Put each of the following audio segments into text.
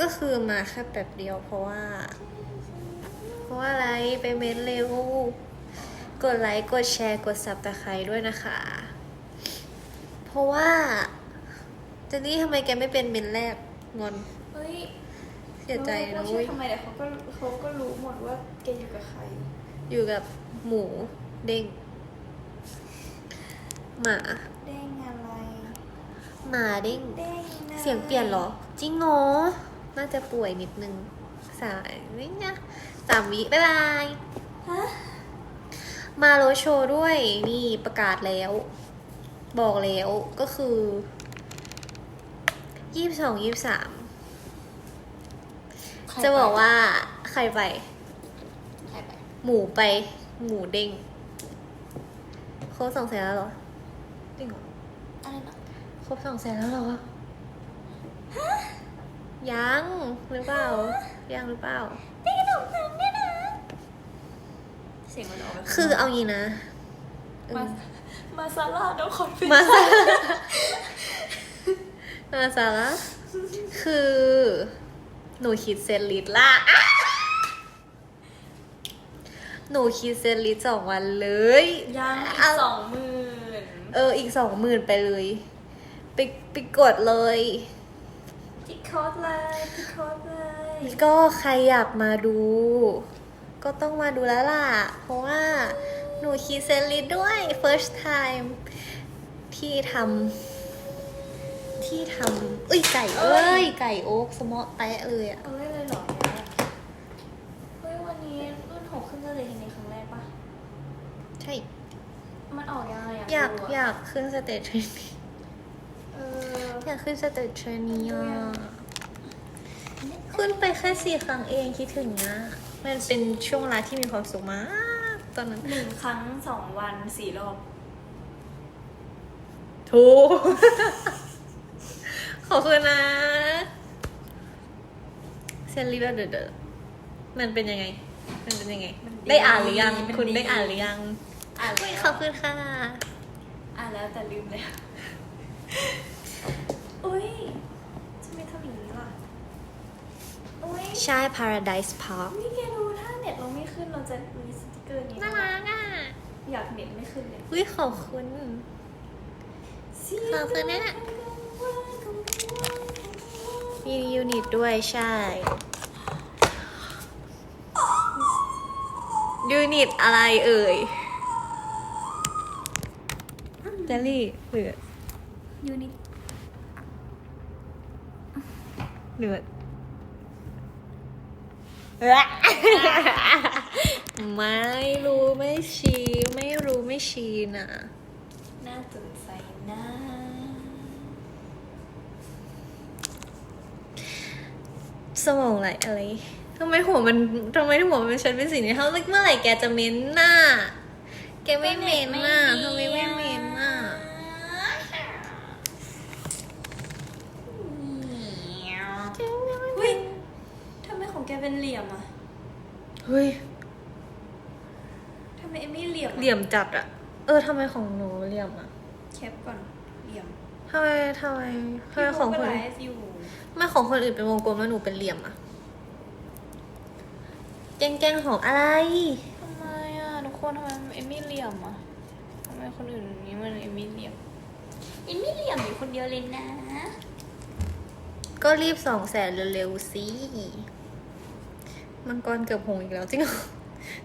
ก็คือมาแค่แบบเดียวเพราะว่า เพราะว่าอะไรไปเม้นเร็ว กดไลค์กดแชร์กดซับตะไคร้ด้วยนะคะ เพราะว่าเจนนี่ทำไมแกไม่เป็นเมนแรกงอนเฮ้ยเสียใจเรานะชื่เว้อยทำไมแต่เขาก็เขาก็รู้หมดว่าแกอยู่กับใคร อยู่กับหมูเด้งหมาเด้งอะไร หมาเด้งเด้งนะเสียงเปลี่ยนเหรอ จริงเหรอ น่าจะป่วยนิดนึงสายนิดนะสามวิบ๊ายบายฮะมาโรโชว์ด้วยนี่ประกาศแล้ว บอกแล้วก็คือยี่สิบสองยี่สิบสามใครจะบอกไปว่าใครไปใครไป หมูไป หมูเด้งครบสองแสนแล้วเหรอจริงเหรออะไรนะครบสองแสนแล้วเหรอ ยังหรือเปล่า ยังหรือเปล่า ได้ขนมปังด้วยนะ เสียงมันออกไปคือเอางี้นะเอมาอมาซาร่าเดี๋ยวขอเป็นมาซามาซาระคือ หนูคิดเซนลิตละอะหนูคิดเซนลิตสองวันเลย ยังอีเอากสองหมื่นเอออีกสองหมื่นไปเลย ไปไปกดเลย พิคอสเลยพิคอสเลย ก็ใครอยากมาดู ก็ต้องมาดูแล้วล่ะ เพราะว่าหนูคีเซนลิดด้วย first time ที่ทำที่ทำเอ้ยไก่เอ้ย ไก่โอ๊กสมอแตะเลยอะเอาได้เลยเหรอเนี่ยเฮ้ยวันนี้รุ่นหกขึ้นเลยทีนี้ครั้งแรกปะใช่ มันออกยังไงอะอยากดูะอยากขึ้นสเตจเทรนนีเอออยากขึ้นสเตจเทรนนีอะ ขึ้นไปแค่สี่ครั้งเองคิดถึงนะ มันเป็นช่วงเวลาที่มีความสุขมาก ตอนนั้นหนึ่งครั้งสองวันสี่รอบถูกขอบคุณนะเซนรีแบบเดอมันเป็นยังไง มันเป็นยังไง ได้อ่านหรือยัง คุณได้อ่านหรือยังอ่านแล้วขอบคุณค่ะ อ่านแล้วแต่ลืมแล้วอุ้ยทำไมทำอย่างนี้ล่ะอุ้ย ใช่ Paradise Park นี่แกดูถ้าเน็ตเราไม่ขึ้นเราจะมีสติกเกอร์นี้น่ารักอะ อยากเน็ตไม่ขึ้นเลยวิขอบคุณขอบคุณนะมียูนิตด้วยใช่ ยูนิตอะไรเอ่ยเจลลี่เหลือยูนิตเหลือ ไม่รู้ไม่ชี้ไม่รู้ไม่ชี้นะน่าสนใจนะสมองไหลอะไรทำไมหัวมันทำไมหัวมันเป็นฉันเป็นสิ่งนี้เขาเมื่อไหร่แกจะเม้นหน้า แกไม่เม้นหน้าทำไมไม่เม้น เป็นเหลี่ยมอะเฮ้ยทำไมเอมี่เหลี่ยมอะเหลี่ยมจัดอะเออทำไมของหนูเหลี่ยมอะแคปก่อนเหลี่ยมทำไมทำไมทำไมของคนไลฟ์อยู่ไม่ของคนอื่นเป็นวงกลมแล้วหนูเป็นเหลี่ยมอะแกล้งแกล้งของอะไรทำไมอะทุกคนทำไมเอมี่เหลี่ยมอะทำไมคนอื่นนี้มันเอมี่เหลี่ยมเอมี่เหลี่ยมอยู่คนเดียวเลยนะ ก็รีบสองแสนเร็วๆสิ มังกรเกือบหงอีกแล้วจริงเหรอ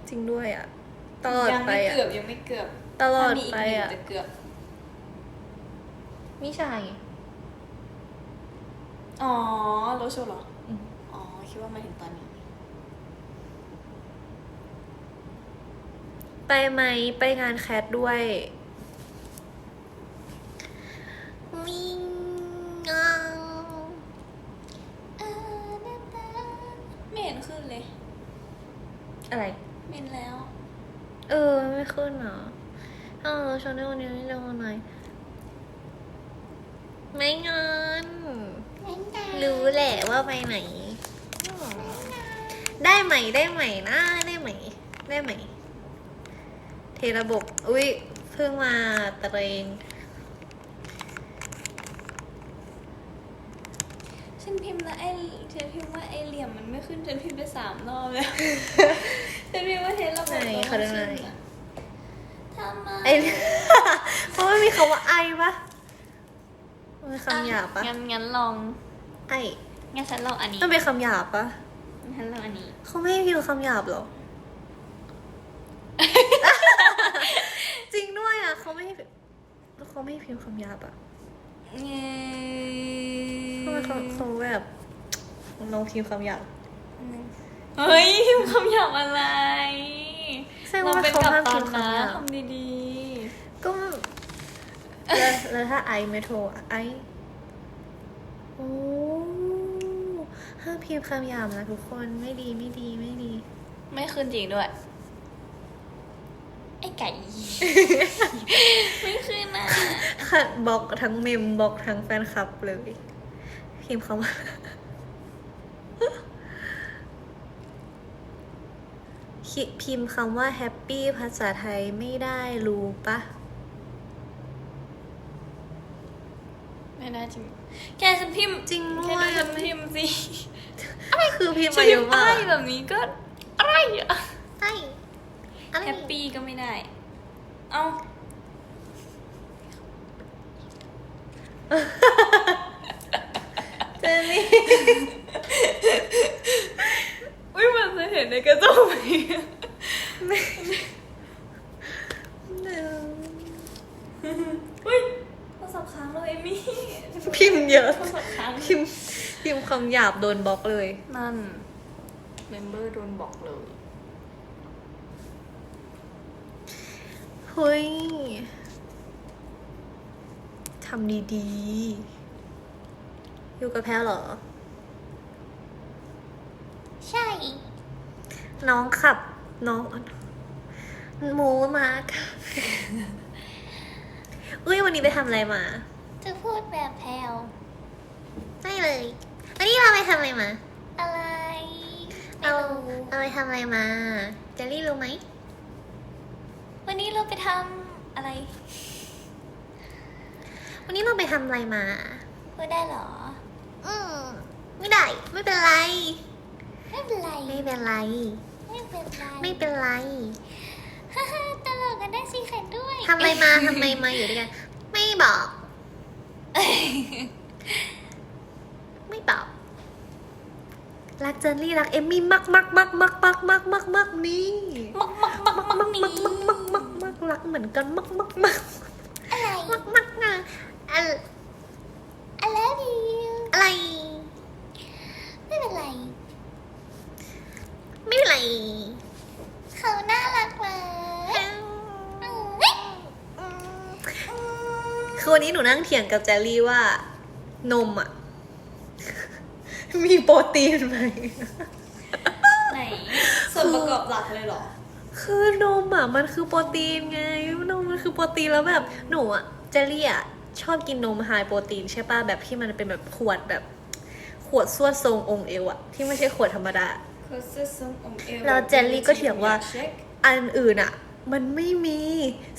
จริงด้วยอะตลอดยังไปไม่อะเกือบยังไม่เกือบตลอดถ้ามีกไปหนึ่งอะจะเกือบมิชายไงอ๋อโรโชเหรออืมอ๋อคิดว่ามาถึงตอนนี้ ไปไหมไปงานแคทด้วย เออชวนได้วันนี้เร็วหน่อยไม่งอนรู้แหละว่าไปไหน ได้ไหมได้ไหมนะได้ไหม ได้ไหม เทระบบ อุ้ยเพิ่งมาตะเรงฉฉันพิมพ์แล้วไอ้ฉันพิมพ์ว่าไอ้เหลี่ยมมันไม่ขึ้นฉันพิมพ์ไปสามรอบแล้วฉันพิมพ์ว่าเทสระบบไหนมันขอดูไม่หน่ขึ้อยนอะทำไม ไอ เพราะมันมีคำว่าไอปะมันเป็นคำหยาบปะงั้นงั้นลองไองั้นฉันลองอันนี้มันเป็นคำหยาบปะงั้นฉันลองอันนี้เขาไม่ให้พิมพ์คำหยาบหรอ จริงด้วยอะเขาไม่ให้เขาไม่ให้พิมพ์คำหยาบอะทำไมเขาเขาแบบลองพิมพ์คำหยาบเฮ้ยพิมพ์คำหยาบอะไรแสดงว่าเราเป็นเขากับห้ามตัพินมพ์นะคำหยาบทำดีก็ แล้วแล้วถ้าไอไม่โทรอะไอโอ้ห้ามพิมพ์คำหยาบนะทุกคนไม่ดีไม่ดีไม่ดีๆไม่ขึ้นจริงด้วย ไอ้ไก่ ไม่ขึ้นอะค่ะบล็อกทั้งเมมบล็อกทั้งแฟนคลับเลยพิมพ์คำว่าคิพิมพ์คำว่าแฮปปี้ภาษาไทยไม่ได้รู้ปะ ไม่ได้จริง แกฉันพิมพ์จริงแกด้วยดูฉันพิมพ์สิคือพิมพ์ฉัมานเยพิมอะพ์มาไอ้กแบบนี้ก็อะไรอะใช่อะไรแฮปปี้ก็ไม่ได้ เอ้าเจนนี่อุ้ยมันจะเห็นในกระจกไหมอุ้ยโทรศัพท์ค้างแล้วเอมี่ พิมพ์เยอะโทรศัพท์ค้างพิมพ์พิมพ์คำหยาบโดนบล็อกเลย นั่น เมมเบอร์โดนบอกเลยเฮ้ยทำดีๆ อยู่กับแพ้เหรอ ใช่ น้องขับ น้องหมูมาค่ะ อุ้ยวันนี้ไปทำอะไรมา จะพูดแบบแพลวไม่เลยวันนี้เราไปทำอะไรมา อะไรเราเราไปทำอะไรมาเจลลี่รู้ไหมวันนี้เราไปทำอะไรวันนี้เราไปทำอะไรมา พูดได้เหรอ อืมไม่ได้ ไม่เป็นไร ไม่เป็นไร ไม่เป็นไร ไม่เป็นไรไม่เป็นไรฮ่าฮ่าตลกกันได้สิค่ะด้วยทำอะไรมาทำอะไรมาอยู่ด้วยกันไม่บอก ไม่บอกรักเจนลี่รักเอมมี่มากมากมากมากมากมากมากมากนี่มากมากมากมากมากมากมากมากมากมักรักเหมือนกันมากมากมากอะไรมักมากนะอะ อะไรดี อะไร ไม่เป็นไร ไม่เป็นไร เขาน่ารักเลย คือวั นนี้หนูนั่งเถียงกับแจลลี่ว่านมอะมีโปรตีนไหม ไหนส่วนประกอบหลักเลยเหรอ คือนมอะมันคือโปรตีนไงนมมันคือโปรตีนแล้วแบบหนูอะเจลลี่อะชอบกินนมไฮโปรตีนใช่ป่ะแบบที่มันเป็นแบบขวดแบบ ขวดสวดทรงองค์เอวอะที่ไม่ใช่ขวดธรรมดาแล้วเจลลี่ก็เถียงว่า อันอื่นอะ มันไม่มี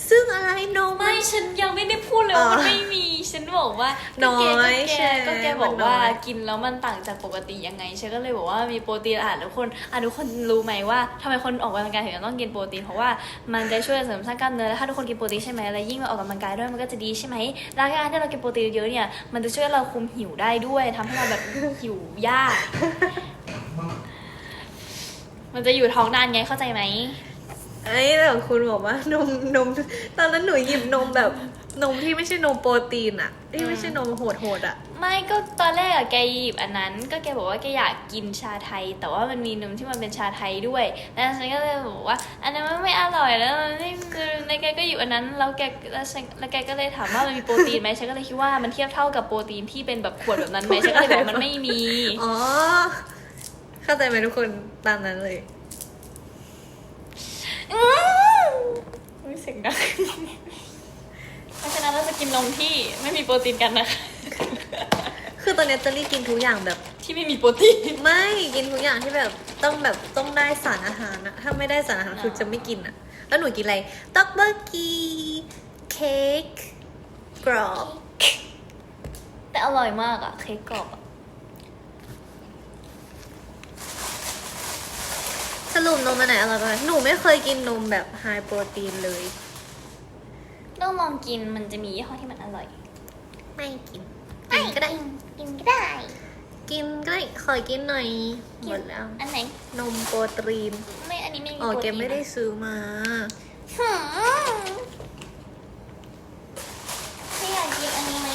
ซึ่งอะไรนมไม่ฉันยังไม่ได้พูดเลยอ๋อว่ามันไม่มี ฉันบอกว่าน้อยก็แกใช่ก็แกบอกมันน้ว่าอยกินแล้วมันต่างจากปกติยังไง ฉันก็เลยบอกว่ามีโปรตีนอะทุกคนอะทุกคนรู้ไหมว่าทำไมคนออกกำลังกายถึงจะต้องกินโปรตีนเพราะว่ามันจะช่วยเสริมสร้างกล้ามเนื้อแล้วถ้าทุกคนกินโปรตีนใช่ไหมแล้วยิ่งมาออกกำลังกายด้วยมันก็จะดีใช่ไหมแล้วการที่เรากินโปรตีนเยอะเนี่ยมันจะช่วยเราคุมหิวได้ด้วยทำให้เราแบบหิวยาก มันจะอยู่ท้องนานไงเข้าใจไหม ไอ้แต่คุณบอกว่านมนม ตอนนั้นหนูหยิบนมแบบนมที่ไม่ใช่นมโปรตีนอะที่ไม่ใช่นมโหดโหดๆอะไม่ก็ตอนแรกอะแกหยิบอันนั้น ก็แกบอกว่าแกอยากกินชาไทย แต่ว่ามันมีนมที่มันเป็นชาไทยด้วย แล้วฉันก็เลยบอกว่า อันนั้นมันไม่อร่อยแล้วมันไม่แล้วแกก็หยิบอันนั้นแล้วแกแล้วฉันแล้วแกก็เลยถามว่ามันมีโปรตีนไหมฉันก็เลยคิดว่ามันเทียบเท่ากับโปรตีนที่เป็นแบบขวดแบบนั้นไหมฉันก็เลยบอกว่ามันไม่มีอ๋อเข้าใจไหมทุกคนตามนั้นเลย อืมอุ๊ยเสียงดังเพราะฉะนั้นเราจะกินนมที่ไม่มีโปรตีนกันนะคะคือตอนเนี้ยเจลลี่กินทุกอย่างแบบ ที่ไม่มีโปรตีน ไม่กินทุกอย่างที่แบบต้องแบบต้องได้สารอาหารอะถ้าไม่ได้สารอาหารอ๋อคือจะไม่กินอะแล้วหนูกินอะไรต็อกเบอร์กีเค้กกรอบ แต่อร่อยมากอะเค้กกรอบอะ สรุปนมอันไหนอร่อยกว่ากันหนูไม่เคยกินนมแบบไฮโปรตีนเลย ต้องลองกินมันจะมียี่ห้อที่มันอร่อย ไม่กิน กินก็ได้ กินก็ได้ กินก็ได้ ขอกินหน่อย หมดแล้ว อันไหน นมโปรตีน ไม่ อันนี้ไม่มีอ๋อโปรเกตีมนไม่ได้ซื้อมา หืมไม่อยากกินอันนี้ไหม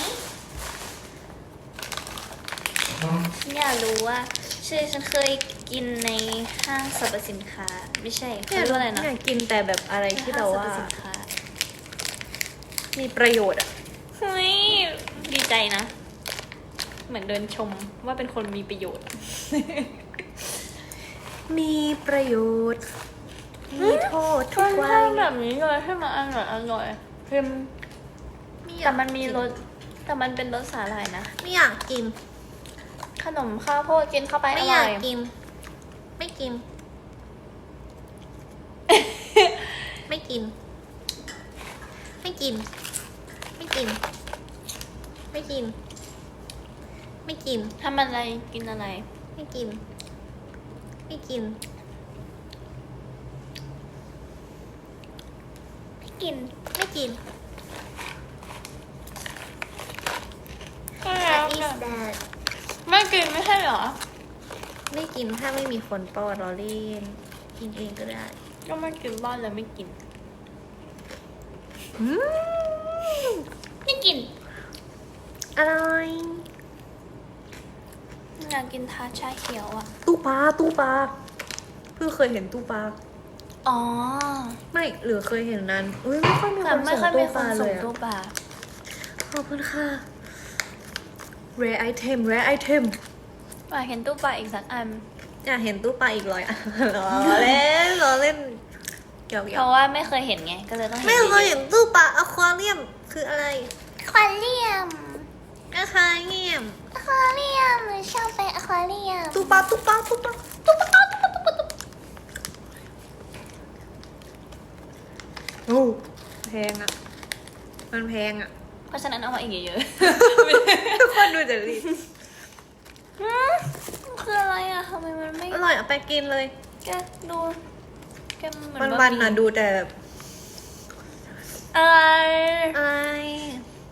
ฉันอยากรู้ว่าใช่ฉันเคยกินในห้างสรรพสินค้า ไม่ใช่เขาเรียกว่าอะไรนะอยากกินแต่แบบอะไรที่แบบว่า ห้งสรรพสินค้ามีประโยชน์อะเฮ้ยดีใจนะ เหมือนเดินชมว่าเป็นคนมีประโยชน์ มีประโยชน์ มีโทษทุค่อกนวัข้างนแบบนี้เลยให้มันอร่อยอร่อยเค็มไม่อยาแต่กมันมีกิรสแต่มันเป็นรสสาหร่ายนะ ไม่อยากกิน ขนมข้าวโพดกินเข้าไปไม่ออยาร่กอยกิน ไม่กิน ไม่กิน ไม่กิน ไม่กิน ไม่กิน ไม่กิน ทำอะไรกินอะไร ไม่กิน ไม่กินกิน ไม่กินก็ What is that ไม่กินไม่ใช่เหรอ ไม่กินถ้าไม่มีคนป้อนเราเล่นกินเองก็ได้ ก็ไม่กินบ้านแล้วไม่กิน อืมไม่กินอร่อยอยากกินทาชาเขียวอะ ตู้ปลาตู้ปลาเพิ่งเคยเห็นตู้ปลาอ๋อ ไม่หรือเคยเห็นนั้นอุ้ยไม่ค่อยมีคแต่นไม่ส่งค่อยมีตู้คปลานเลส่งยอะตู้ปลา ขอบคุณค่ะ rare item rare item อยากเห็นตู้ปลาอีกสักอัน อยากเห็นตู้ปลาอีกร้อยอะล้อเล่นล้อเล่นเกี่ยวเพเกี่ยวราะว่าไม่เคยเห็นไง ก็เลยต้องเห็นไม่เคยเห็นตู้ปลาอควาเรียมคืออะไรควาเรียมอควาเรียมอควาเรียมหนูชอบไปอควาเรียมตู้ปลาตู้ปลาตู้ปลาตู้ปลาตู้ปลาตู้ปลาตู้ปลาโอ้แพงอะ มันแพงอะ เพราะฉะนั้นเอามาอีกเยอะทุกคนดูจะรีบๆหืมคืออะไรอะทำไมมันไม่อร่อยเอาไปกินเลย แกดู แกเหมือนวันบะวันหมี่ๆน่ะดูแต่แบบอะไรอะไร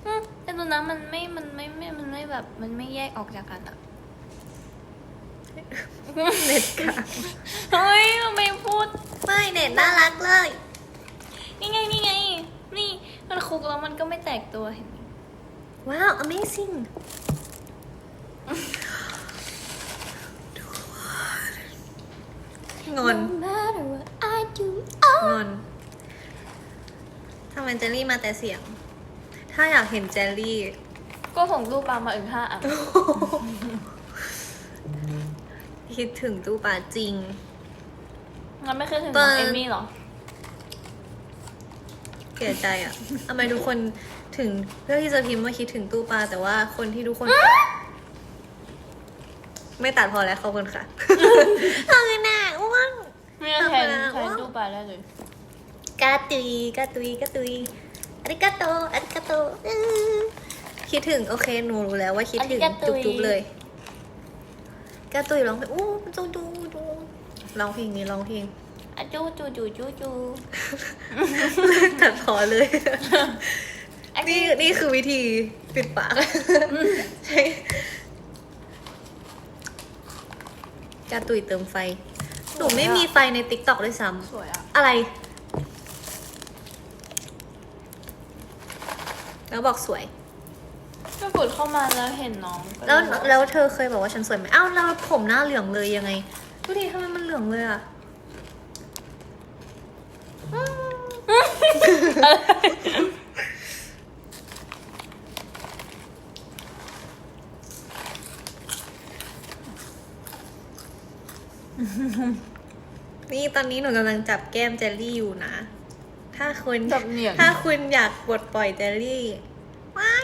อืมแต่ดูนะมันไม่มันไม่ไม่มันไม่แบบ มันไม่แยกออกจากกันอะเน็ตกลางเฮ้ยทำไมพูด ไม่เน็ตน่ารักเลย นี่ไงนี่ไง นี่ มันคลุกแล้วมันก็ไม่แตกตัวเห็นไหมว้าว amazing งอน No matter what I do งอนทำไมเจลลี่มาแต่เสียง ถ้าอยากเห็นเจลลี่ ก็ส่งรูปปลามาอีกห้าอะคิดถึงตู้ปลาจริงงั้นไม่เคยถึงเปิน้องดเอมี่เหรอ เสียใจอะทำไมทุกคนถึงเพื่อที่จะพิมพ์ว่าคิดถึงตู้ปลาแต่ว่าคนที่ทุกคน ไม่ตัดพอแล้วขอบคุณค่ะขอบคุณนะอ้วนไม่งั้นแทนทำไมอะแทนรูปปลาได้เลยกาตุยกาตุยกาตุยอาริกาโตอาริกาโตอื้อคิดถึงโอเคหนูรู้แล้วว่าคิดถึงอาริกาตุจุ๊บยจุ๊บเลยกาตุยร้องเพลงอู้จูจูจูร้องเพลงนี้ร้องเพลง อะจูจูจูจูจูตัดพอเลยอะนี่จูนี่คือวิธีปิดปากใช่กาตุยเติมไฟ หนูไม่มีไฟในติ๊กต็อกด้วยซ้สวยอะำอะไร แล้วบอกสวยก็กดเข้ามาแล้วเห็นน้องก็แล้วเยบอกแล้วเธอเคยบอกว่าฉันสวยไหมอ้าวแล้วผมหน้าเหลืองเลยยังไงดูดิทำไมมันเหลืองเลยอะอืม นี่ตอนนี้หนูกำลังจับแก้มเจลลี่อยู่นะ ถ้าคุณจับเหนียง ถ้าคุณอยากปลดปล่อยเจลลี่ไม่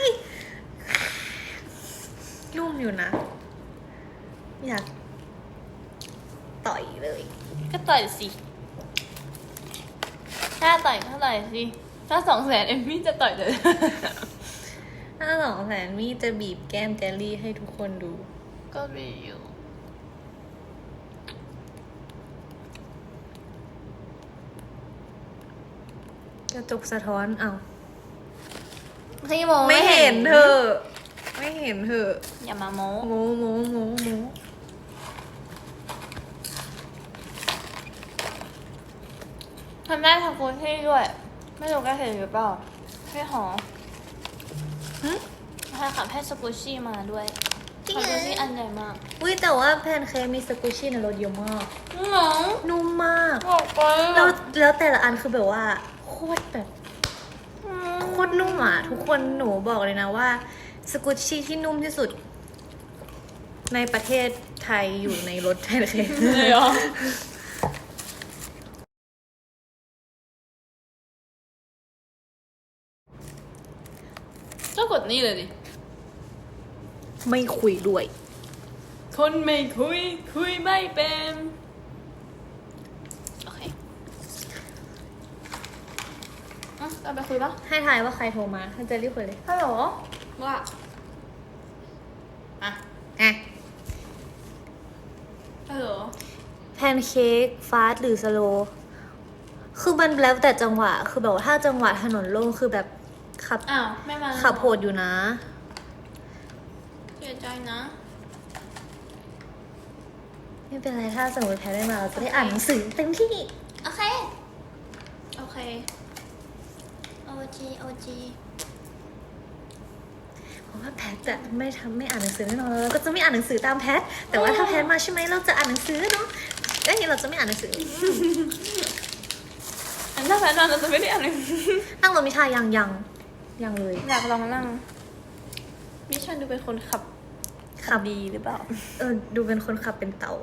นุ่มอยู่นะ อยาก ต่อยเลย ก็ต่อยสิ ถ้าต่อยก็ต่อยสิ ถ้าสองแสนเอมมี่จะต่อยเดยถ้าสองแสนมี่จะบีบแก้มเจลลี่ให้ทุกคนดู ก็มีอยู่ กระจกสะท้อนเอาที่มองไม่เห็นเธอ ไม่เห็นเธอ อย่ามาโมโมโมโมโม้ทำได้ทำคุณที่ด้วย ไม่รู้แกเห็นหรือเปล่าพี่หอหึใช่ค่ะแพทย์สกูชี่มาด้วยจริงสเหรกูอชี่อันใหญ่มากอุ้ยแต่ว่าแพนเค้กมีสกูชี่ในรถเยอะมาก หนอนุ่มมาก บอกไปแล้วแล้วแต่ละอันคือแบบว่าโคตรแบบโคตรนุ่มอะ ทุกคนหนูบอกเลยนะว่าสกูชี่ที่นุ่มที่สุด ในประเทศไทยอยู่ในรถแพนเค้กเลยเหรอ ก็กดนี่เลยดิ ไม่คุยด้วย คนไม่คุย คุยไม่เป็น โอเคอะเราไปคุยปะให้ทายว่าใครโทรมาท่านจะรีบคุยเลยฮัลโหลว่าอะอะฮัลโหลแพนเค้กฟาสต์หรือสโลว์คือมันแล้วแต่จังหวะ คือแบบว่าถ้าจังหวะถนนโล่งคือแบบ ขับอ้าวไม่มาขับโหดอยู่นะเสียใจนะ ไม่เป็นไรถ้าสมมติแพ้ได้มาเราจะได้อ่านหนังสือเต็มที่ โอเค โอเค โอจีโอจีเพราะว่าแพทจะไม่ทำไม่อ่านหนังสือแน่นอนแล้วเราก็จะไม่อ่านหนังสือตามแพท แต่ว่าถ้าแพทมาใช่ไหมเราจะอ่านหนังสือเนาะเอ้ยเราจะไม่อ่านหนังสืออันถ้าแฟนเราจะไม่ได้อ่านเลยนั่งรถมิชายังยัง ยังเลย อยากลองนั่งมิชันดูเป็นคนขับขับ ดีหรือเปล่าเออดูเป็นคนขับเป็นเต่า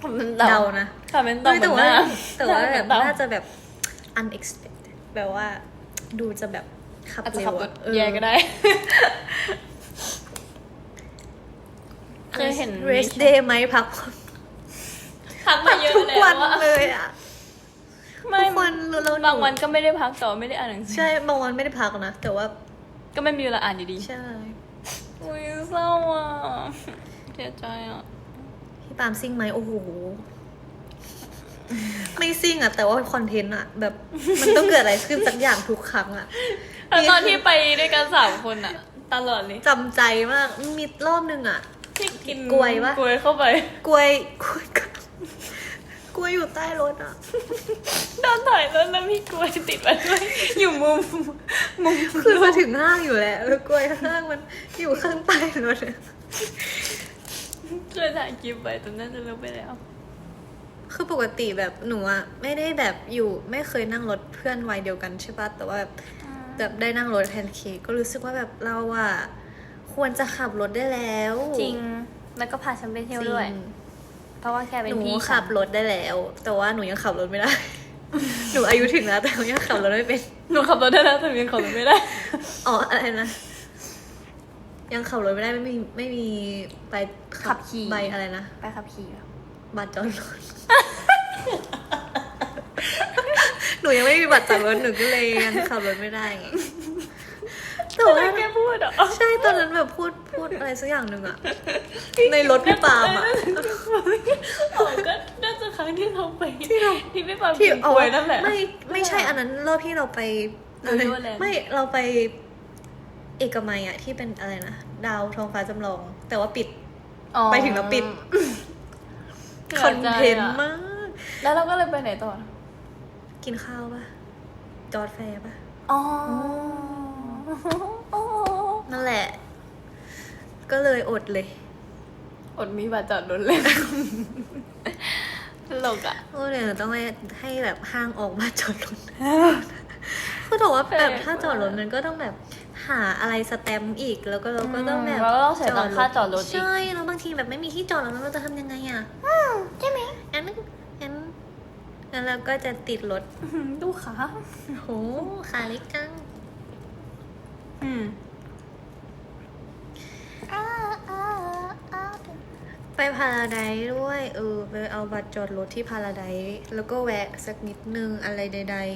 ขับเป็นเดาเต่านะขับเป็นเต่าเฮ้ยเหมืแต่อนหว่าน้าแต่ว่าหแบน้บเหมือเต่น่าจะแบบ unexpected แบบว่าดูจะแบบขับอาจจะเร็ขับวรอะถเออ แย่ก็ได้ เคยเห็นเรสเดย์ไหมพักผ่อนพักมาเยอะทุกแล้ววันอะเลยอะ ไม่ ทุกวันเราเราบางวันก็ไม่ได้พักต่อไม่ได้อ่านหนังสือใช่บางวันไม่ได้พักนะ แต่ว่าก็ไม่มีเวลาอ่านอยู่ดีใช่ อุ้ยเศร้าอะเสียใจอะพี่ปาล์มซิ่งไหมโอ้โหไม่ซิ่งอะแต่ว่าคอนเทนต์อะแบบมันต้องเกิดอะไรขึ้นสักอย่างทุกครั้งอะแล้วตอนที่ไปด้วยกันสามคนอะตลอดเลยจำใจมากมีรอบนึงอะที่กินกล้วยปะกล้วยเข้าไปกล้วยกล้วย กล้วยอยู่ใต้รถอะตอนถ่ายรถแล้วมีกล้วยติดมาด้วย อยู่มุมมุมคือมาถึงห้างอยู่แล้วแล้วกล้วยข้างมันอยู่ข้างใต้รถอะเคยถ่ายคลิปไปตอนนั้นจะลบไปแล้ว คือปกติแบบหนูอะไม่ได้แบบอยู่ไม่เคยนั่งรถเพื่อนวัยเดียวกันใช่ปะแต่ว่าแบบแบบได้นั่งรถแพนเค้กก็รู้สึกว่าแบบเราอะควรจะขับรถได้แล้วจริง แล้วก็พาฉันไปเที่ยวด้วยจริง เพราะว่าแค่เป็นหนูพี่ขับรถได้แล้ว แต่ว่าหนูยังขับรถไม่ได้ หนูอายุถึงแล้วแต่หนูยังขับรถไม่เป็น หนูขับรถได้แล้วแต่ยังขับรถไม่ได้ อ๋ออะไรนะ ยังขับรถไม่ได้ไม่มีไม่มีใบขับขี่ใบอะไรนะ ไปขับขี่แบบบัตรจอดรถ หนูยังไม่มีบัตรจอดรถหนูก็เลยยังขับรถไม่ได้ไง แต่ทำไมว่าแกพูดเหรอใช่ตอนนั้นแบบพูดพูดอะไรสักอย่างหนึ่งอะในรถพี่ปาล์มอะอ๋อก็น่าจะครั้งที่เราไปที่เราที่พี่ปาล์มที่กินกอ๋อล้วยนั่นแหละไม่ไม่ใช่อันนั้นรอบที่เราไปโยโย่แลนด์ไม่เราไปเอกมัยอะที่เป็นอะไรนะดาวท้องฟ้าจำลอง แต่ว่าปิดอ๋อไปถึงแล้วปิดคอนเทนต์มาก แล้วเราก็เลยไปไหนต่อ กินข้าวปะจอดแฟร์ปะอ๋อ นั่นแหละ ก็เลยอดเลย อดมีบัตรจอดรถเลยตลกอะโอ้เดี๋ยวต้องให้ให้แบบห้างออกมาจอดรถคือแต่ว่าแบบถ้าจอดรถมันก็ต้องแบบหาอะไรสแตมป์อีกแล้วก็เราก็ต้องแบบแล้วก็ต้องเสียตังค่าจอดรถอีกใช่แล้วบางทีแบบไม่มีที่จอดแล้วเราจะทำยังไงอะใช่ไหมงั้นงั้นงั้นเราก็จะติดรถดูขาโหขาเล็กจัง อืมไปพาราไดซ์ด้วย เออ ไปเอาบัตรจอดรถที่พาราไดซ์แล้วก็แวะสักนิดนึงอะไรใด ๆ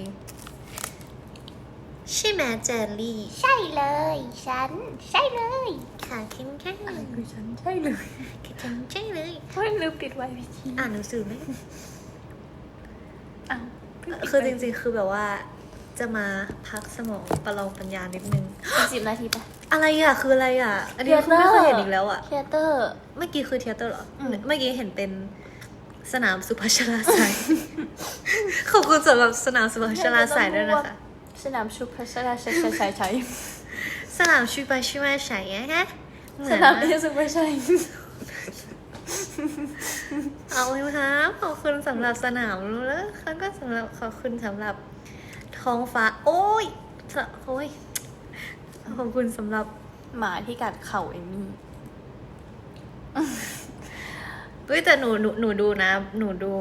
ใช่ไหมเจลลี่ ใช่เลย ฉัน ใช่เลยค่ะคิมแค่คือฉันใช่เลยฉันใช่เลยเฮ้ยลืมปิดไว้พี่ทีอ่านหนังสือไหมอ้าวคือจริงๆ คือแบบว่า จะมาพักสมองประลองปัญญานิดนึงอีกสิบนาทีปะ อะไรอะ คืออะไรอะ อันนี้คือไม่เคยเห็นอีกแล้วอะ เทเตอร์ เมื่อกี้คือเทยเตอร์เหรอ อืม เมื่อกี้เห็นเป็นสนามสุพัชราไสยขอบคุณสำหรับสนามสุพัชราไสยด้วยนะคะ สนามชุบพระชราชัยชัยชัยชัยสนามชูปาชิมาไสยอะฮะเหมืสอนนามนะเอสุภาชัยเอาเลยครับขอบคุณสำหรับสนามแล้วก็สำหรับขอบคุณสำหรับ ท้องฟ้า โอ้ยสะโอ้ยขอบคุณสำหรับหมาที่กัดเข่าเอมมี่เฮ้ยแต่หนูหนูหนูดูนะ หนูดู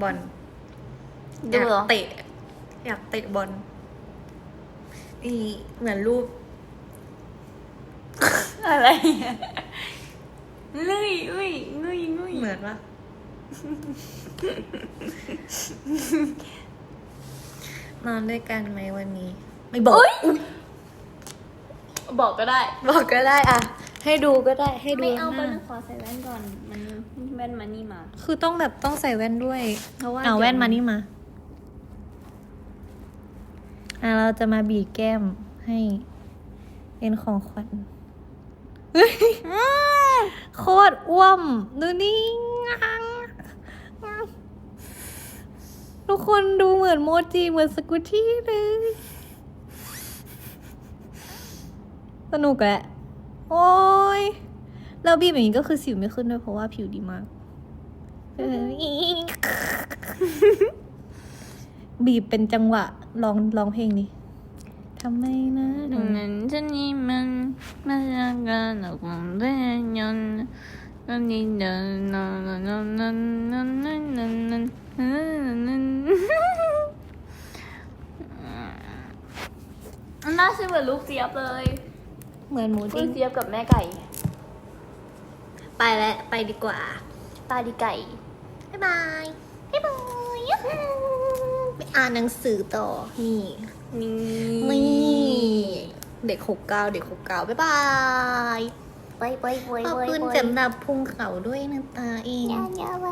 บอลดูเหรอยากเตะ อยากเตะบอลนี่เหมือนรูป อะไรงุยงุยงุยงุยเหมือนปะ นอนด้วยกันไหมวันนี้ ไม่บอกบอกก็ได้ บอกก็ได้อะ ให้ดูก็ได้ให้ดูไม่เอาหไปน้ามันขอใส่แว่นก่อน มันแว่นมานี่มา คือต้องแบบต้องใส่แว่นด้วยเพราะว่าเอาเดี๋ยวแว่นมานี่มา อะเราจะมาบีบแก้มให้เป็นของขวัญเฮ้ยโคตรอ้วมดูนี่ ทุกคนดูเหมือนโมจิเหมือนสกุตตี้เลย สนุกแหละ โอ้ยแล้วบีบอย่างนี้ก็คือสิวไม่ขึ้นด้วยเพราะว่าผิวดีมาก บีบเป็นจังหวะลองลองเพลงนี้ทำไมนะหนูนั้นจะนี่มันมาจากการออกมาได้ยัน นั่นนี่นั่นนั่นนั่นนั่นนั่นนั่นนั่นนั่นนั่นน่าชื่อเหมือนลูกเจี๊ยบเลยเหมือนหมูลูดิ้กงเจี๊ยบกับแม่ไก่ไปแล้วไปดีกว่า ตาดีไก่ บ๊ายบายบ๊ายบายยูฮูไปอ่านหนังสือต่อ นี่นี่ นี่ เด็กหกเก้าเด็กหกเก้าบ๊ายบาย ไปไปไปขอบไปคุณไปสำหรับพุงเขาด้วยนะตาเองยายาไป